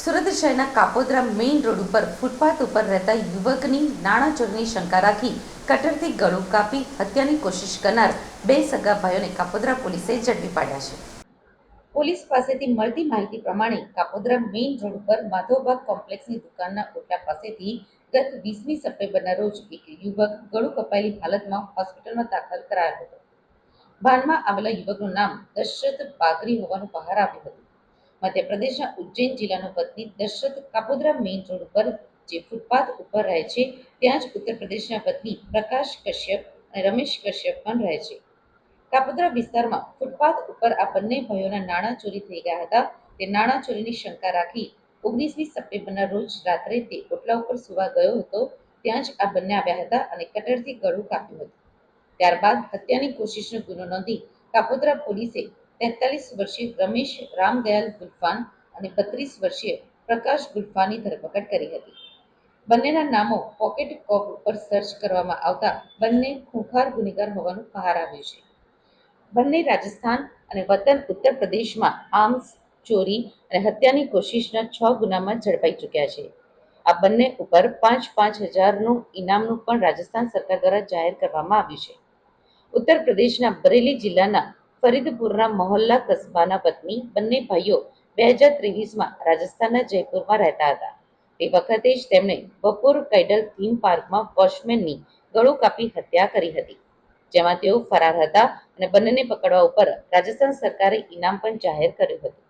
સુરત શહેરના Kapodra main road ઉપર footpath ઉપર રહેતા યુવકની નાણાં ચોરીની શંકા રાખી કટરથી ગળું કાપી હત્યાની કોશિશ કરનાર બે સગા ભાઈઓને કાપોદ્રા પોલીસે ઝડપી પાડ્યા છે. પોલીસ પાસેથી મળતી માહિતી પ્રમાણે કાપોદ્રા મેઇન રોડ ઉપર માધવબાગ કોમ્પ્લેક્સની દુકાનના ઓટલા પાસેથી ગત વીસમી સપ્ટેમ્બરના રોજ એક યુવક ગળું કપાયેલી હાલતમાં હોસ્પિટલમાં દાખલ કરાયો હતો. ભાનમાં આવેલા યુવકનું નામ દશરથ બાગરી હોવાનું બહાર આવ્યું હતું. મધ્યપ્રદેશના ઉજ્જૈન જિલ્લાનો વતની દશરથ કાપોદ્રા મેઇન રોડ ઉપર જે ફૂટપાથ ઉપર રહે છે, ત્યાં જ ઉત્તર પ્રદેશના વતની પ્રકાશ કશ્યપ અને રમેશ કશ્યપ પણ રહે છે. કાપોદ્રા વિસ્તારમાં ફૂટપાથ ઉપર આ બંને ભાઈઓના નાણાં ચોરી થઈ ગયા હતા. તે નાણાં ચોરીની શંકા રાખી ઓગણીસમી સપ્ટેમ્બરના રોજ રાત્રે તે ઓટલા ઉપર સુવા ગયો હતો. ત્યાં જ આ બંને આવ્યા હતા અને કટરથી ગળું કાપ્યું હતું. ત્યારબાદ હત્યાની કોશિશનો ગુનો નોંધી કાપોદ્રા પોલીસે તેતાલીસ વર્ષીય રમેશ રામદયાલ ગુલફાન અને બત્રીસ વર્ષીય પ્રકાશ ગુલફાની ધરપકડ કરી હતી. બંનેના નામો પોકેટ કોપ ઉપર સર્ચ કરવામાં આવતા બંને ખૂંખાર ગુનેગાર હોવાનું બહાર આવ્યું છે. બંને રાજસ્થાન અને વતન ઉત્તર પ્રદેશમાં આર્મ્સ ચોરી અને હત્યાની કોશિશના છ ગુનામાં ઝડપાઈ ચૂક્યા છે. આ બંને ઉપર પાંચ પાંચ હજારનું ઇનામનું પણ રાજસ્થાન સરકાર દ્વારા જાહેર કરવામાં આવ્યું છે. ઉત્તર પ્રદેશના બરેલી જિલ્લાના ફરીદપુરના મોહલ્લા કસ્બાના પત્ની, બંને ભાઈઓ બે હજાર ત્રેવીસમાં રાજસ્થાનના જયપુરમાં રહેતા હતા. તે વખતે જ તેમણે બપોર કૈડલ થીમ પાર્કમાં વોચમેનની ગળું કાપી હત્યા કરી હતી, જેમાં તેઓ ફરાર હતા અને બંનેને પકડવા ઉપર રાજસ્થાન સરકારે ઇનામ પણ જાહેર કર્યું હતું.